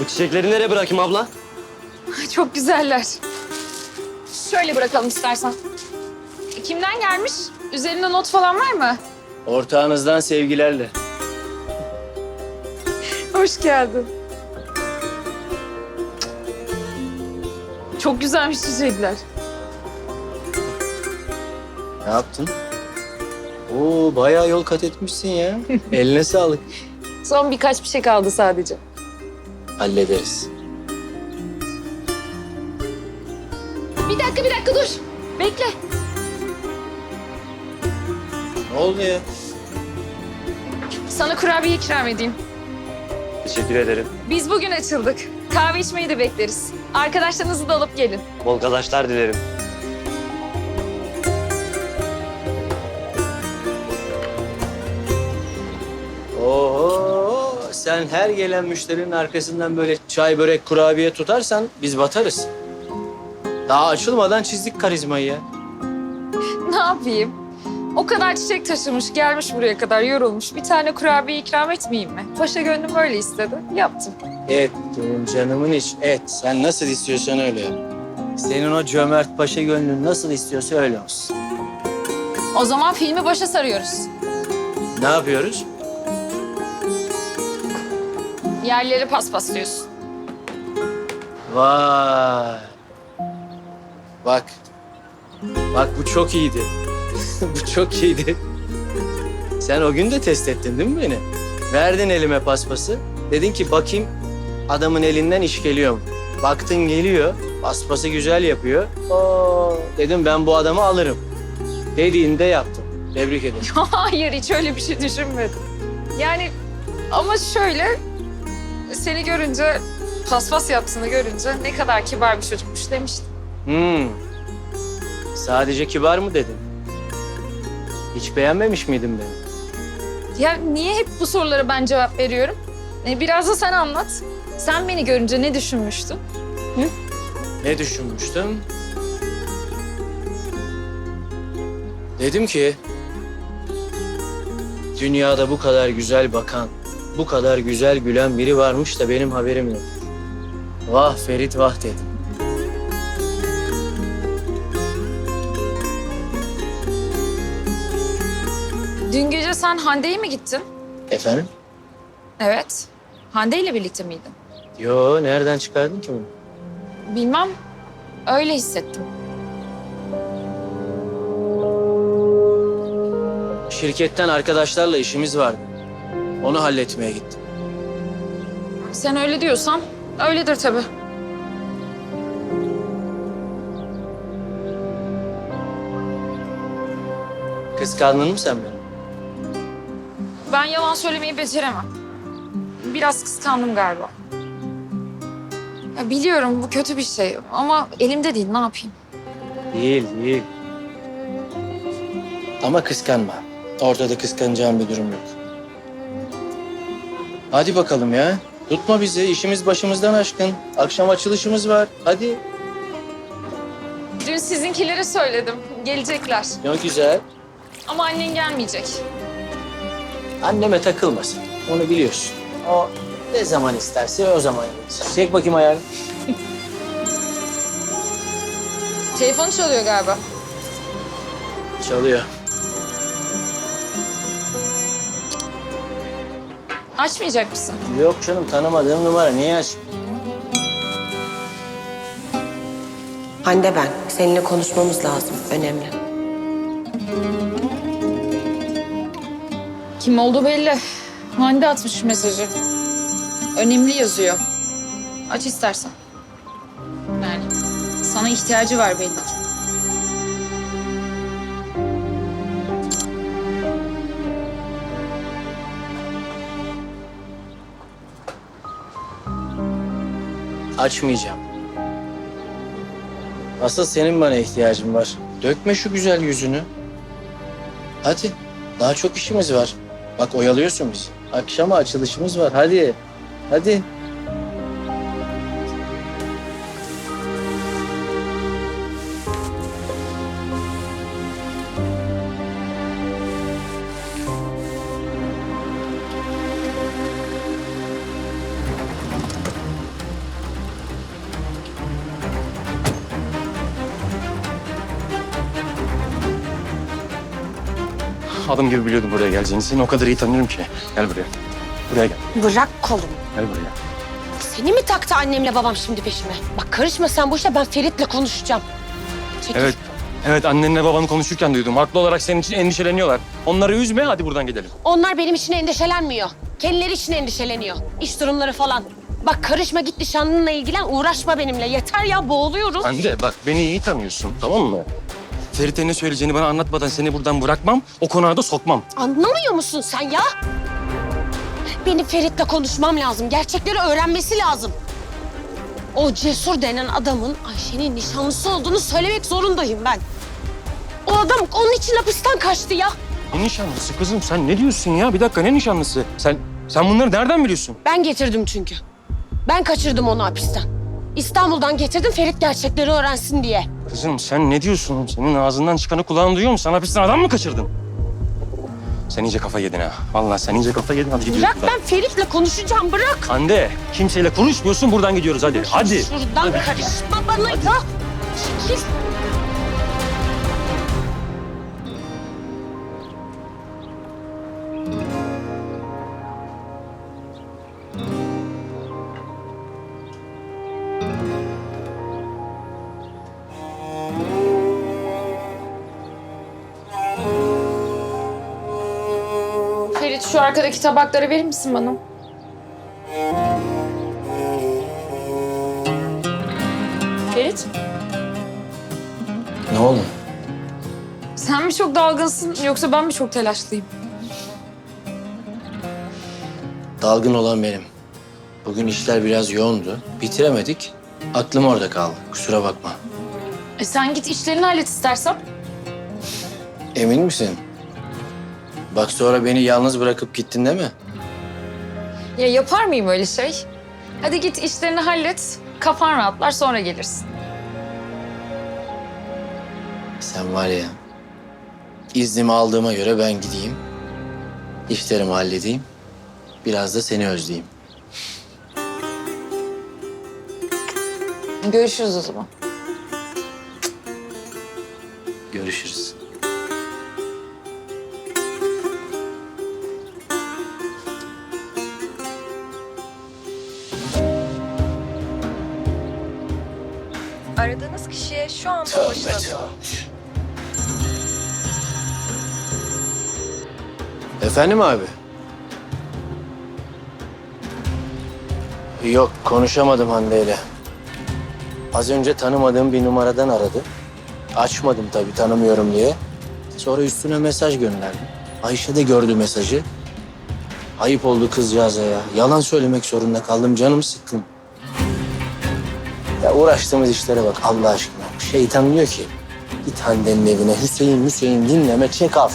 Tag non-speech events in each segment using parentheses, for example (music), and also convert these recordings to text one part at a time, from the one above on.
Bu çiçekleri nereye bırakayım abla? Çok güzeller. Şöyle bırakalım istersen. Kimden gelmiş? Üzerinde not falan var mı? Ortağınızdan sevgilerle. Hoş geldin. Çok güzelmiş çiçekler. Ne yaptın? Oo bayağı yol kat etmişsin ya. (laughs) Eline sağlık. Son birkaç bir şey kaldı sadece. Hallederiz. Bir dakika bir dakika dur. Bekle. Ne oldu ya? Sana kurabiye ikram edeyim. Teşekkür ederim. Biz bugün açıldık. Kahve içmeyi de bekleriz. Arkadaşlarınızı da alıp gelin. Bol kazançlar dilerim. Sen her gelen müşterinin arkasından böyle çay börek kurabiye tutarsan biz batarız. Daha açılmadan çizdik karizmayı ya. Ne yapayım? O kadar çiçek taşımış, gelmiş buraya kadar yorulmuş. Bir tane kurabiye ikram etmeyeyim mi? Paşa gönlüm öyle istedi. Yaptım. Et benim canımın iç et. Sen nasıl istiyorsan öyle yap. Senin o cömert paşa gönlün nasıl istiyorsa öyle olsun. O zaman filmi başa sarıyoruz. Ne yapıyoruz? Yerleri paspaslıyorsun. Vay. Bak. Bak bu çok iyiydi. (laughs) bu çok iyiydi. Sen o gün de test ettin değil mi beni? Verdin elime paspası. Dedin ki bakayım adamın elinden iş geliyor mu? Baktın geliyor. Paspası güzel yapıyor. Oo, dedim ben bu adamı alırım. Dediğinde yaptım. Tebrik ederim. (laughs) Hayır hiç öyle bir şey düşünmedim. Yani ama şöyle seni görünce paspas yaptığını görünce ne kadar kibar bir çocukmuş demiştim. Hmm. Sadece kibar mı dedin? Hiç beğenmemiş miydin beni? Ya niye hep bu sorulara ben cevap veriyorum? E, biraz da sen anlat. Sen beni görünce ne düşünmüştün? Ne düşünmüştüm? Dedim ki... Dünyada bu kadar güzel bakan, bu kadar güzel gülen biri varmış da benim haberim yok. Vah Ferit vah dedim. Dün gece sen Hande'ye mi gittin? Efendim? Evet. Hande ile birlikte miydin? Yo nereden çıkardın ki bunu? Bilmem. Öyle hissettim. Şirketten arkadaşlarla işimiz vardı. Onu halletmeye gittim. Sen öyle diyorsan öyledir tabii. Kıskandın mı sen beni? Ben yalan söylemeyi beceremem. Biraz kıskandım galiba. Ya biliyorum bu kötü bir şey ama elimde değil ne yapayım? Değil, değil. Ama kıskanma. Ortada kıskanacağım bir durum yok. Hadi bakalım ya. Tutma bizi. işimiz başımızdan aşkın. Akşam açılışımız var. Hadi. Dün sizinkilere söyledim. Gelecekler. Ne güzel. Ama annen gelmeyecek. Anneme takılmasın. Onu biliyorsun. O ne zaman isterse o zaman. Çek bakayım ayağını. Telefonu çalıyor galiba. Çalıyor. Açmayacak mısın? Yok canım tanımadığım numara. Niye aç? Hande ben. Seninle konuşmamız lazım. Önemli. Kim olduğu belli. Hande atmış mesajı. Önemli yazıyor. Aç istersen. Yani sana ihtiyacı var belli ki. Açmayacağım. Asıl senin bana ihtiyacın var. Dökme şu güzel yüzünü. Hadi. Daha çok işimiz var. Bak oyalıyorsun bizi. Akşama açılışımız var. Hadi. Hadi. Adım gibi biliyordum buraya geleceğini. Seni o kadar iyi tanıyorum ki. Gel buraya. Buraya gel. Bırak kolumu. Gel buraya. Seni mi taktı annemle babam şimdi peşime? Bak karışma sen bu işe ben Ferit'le konuşacağım. Çekil. Evet. Evet annenle babanı konuşurken duydum. Haklı olarak senin için endişeleniyorlar. Onları üzme hadi buradan gidelim. Onlar benim için endişelenmiyor. Kendileri için endişeleniyor. İş durumları falan. Bak karışma git nişanlınla ilgilen uğraşma benimle. Yeter ya boğuluyoruz. Hande bak beni iyi tanıyorsun tamam mı? Ferit'e ne söyleyeceğini bana anlatmadan seni buradan bırakmam. O konağa da sokmam. Anlamıyor musun sen ya? Benim Ferit'le konuşmam lazım. Gerçekleri öğrenmesi lazım. O cesur denen adamın Ayşe'nin nişanlısı olduğunu söylemek zorundayım ben. O adam onun için hapisten kaçtı ya. Ne nişanlısı kızım sen ne diyorsun ya? Bir dakika ne nişanlısı? Sen sen bunları nereden biliyorsun? Ben getirdim çünkü. Ben kaçırdım onu hapisten. İstanbul'dan getirdim Ferit gerçekleri öğrensin diye. Kızım sen ne diyorsun? Senin ağzından çıkanı kulağın duyuyor mu? Sen hapisten adam mı kaçırdın? Sen iyice kafa yedin ha. Vallahi sen iyice kafa yedin. Hadi gidiyoruz Bırak buradan. ben Ferit'le konuşacağım bırak. Hande kimseyle konuşmuyorsun buradan gidiyoruz hadi. Hadi. Şuradan karışma bana ya. Çekil. Şu arkadaki tabakları verir misin bana? Ferit, Ne oldu? sen mi çok dalgınsın yoksa ben mi çok telaşlıyım? Dalgın olan benim. Bugün işler biraz yoğundu. Bitiremedik. Aklım orada kaldı. Kusura bakma. E sen git işlerini hallet istersen. Emin misin? Bak sonra beni yalnız bırakıp gittin değil mi? Ya yapar mıyım öyle şey? Hadi git işlerini hallet, kafan rahatlar sonra gelirsin. Sen var ya, iznimi aldığıma göre ben gideyim. İşlerimi halledeyim. Biraz da seni özleyeyim. Görüşürüz o zaman. Görüşürüz. Aradığınız kişiye şu anda ulaşılamıyor. Efendim abi? Yok konuşamadım Hande ile. Az önce tanımadığım bir numaradan aradı. Açmadım tabii tanımıyorum diye. Sonra üstüne mesaj gönderdim. Ayşe de gördü mesajı. Ayıp oldu kızcağıza ya. Yalan söylemek zorunda kaldım. Canım sıkkın. Ya uğraştığımız işlere bak Allah aşkına. Şeytan diyor ki git Hande'nin evine Hüseyin Hüseyin dinleme çek al.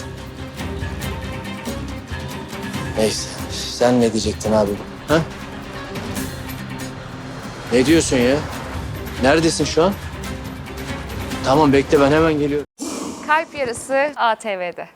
Neyse sen ne diyecektin abi? Ha? Ne diyorsun ya? Neredesin şu an? Tamam bekle ben hemen geliyorum. Kalp Yarısı ATV'de.